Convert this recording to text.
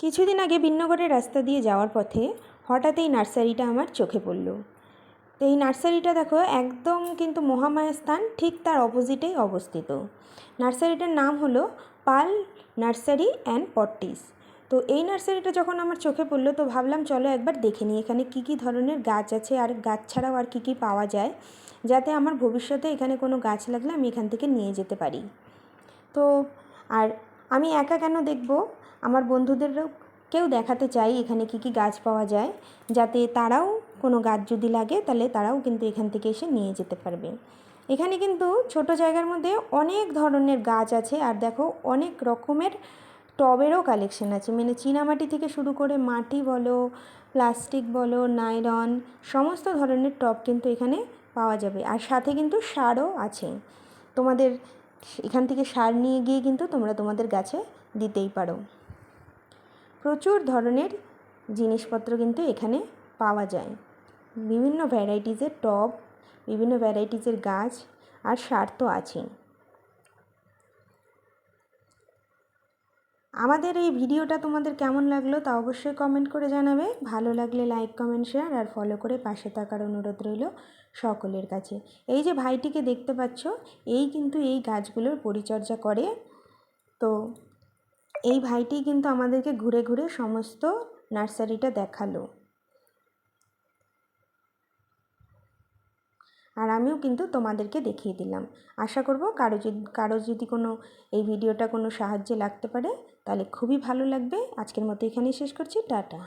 কিছুদিন আগে বিন্নগরের রাস্তা দিয়ে যাওয়ার পথে হঠাৎ এই নার্সারিটা আমার চোখে পড়ল। তো এই নার্সারিটা দেখো, একদম কিন্তু মহামায়া স্থান, ঠিক তার অপোজিটেই অবস্থিত। নার্সারিটার নাম হলো পাল নার্সারি অ্যান্ড পট্টিস। তো এই নার্সারিটা যখন আমার চোখে পড়ল, তো ভাবলাম চলো একবার দেখে নিই, এখানে কী কী ধরনের গাছ আছে আর গাছ ছাড়াও আর কী কী পাওয়া যায়, যাতে আমার ভবিষ্যতে এখানে কোনো গাছ লাগলে আমি এখান থেকে নিয়ে যেতে পারি। তো আর আমি একা কেন দেখব? আমার বন্ধুদেরও কেউ দেখাতে চাই এখানে কী কী গাছ পাওয়া যায়। যাতে তারাও কোনো গাছ যদি লাগে, তাহলে তারাও কিন্তু এখান থেকে এসে নিয়ে যেতে পারবে। এখানে কিন্তু ছোট জায়গার মধ্যে অনেক ধরনের গাছ আছে। আর দেখো, অনেক রকমের টবেরও কালেকশন আছে। মানে চীনামাটি থেকে শুরু করে মাটি বলো প্লাস্টিক বলো নাইলন সমস্ত ধরনের টব কিন্তু এখানে পাওয়া যাবে। আর সাথে কিন্তু সারও আছে। তোমাদের এখান থেকে সার নিয়ে গিয়ে কিন্তু তোমরা তোমাদের গাছে দিতেই পারো। প্রচুর ধরনের জিনিসপত্র কিন্তু এখানে পাওয়া যায়। বিভিন্ন ভ্যারাইটিজের টব, বিভিন্ন ভ্যারাইটিজের গাছ আর সার তো আছেই। আমাদের এই ভিডিওটা তোমাদের কেমন লাগল তা অবশ্যই কমেন্ট করে জানাবে। ভালো লাগলে লাইক কমেন্ট শেয়ার আর ফলো করে পাশে থাকার অনুরোধ রইল সকলের কাছে। এই যে ভাইটিকে দেখতে পাচ্ছ, এই কিন্তু এই গাছগুলোর পরিচর্যা করে। তো এই ভাইটি কিন্তু আমাদেরকে ঘুরে ঘুরে সমস্ত নার্সারিটা দেখাল। আর আমিও কিন্তু তোমাদেরকে দেখিয়ে দিলাম। আশা করব কারও যদি কারও যদি কোনো এই ভিডিওটা কোনো সাহায্যে লাগতে পারে, তাহলে খুবই ভালো লাগবে। আজকের মতো এখানেই শেষ করছি। টাটা।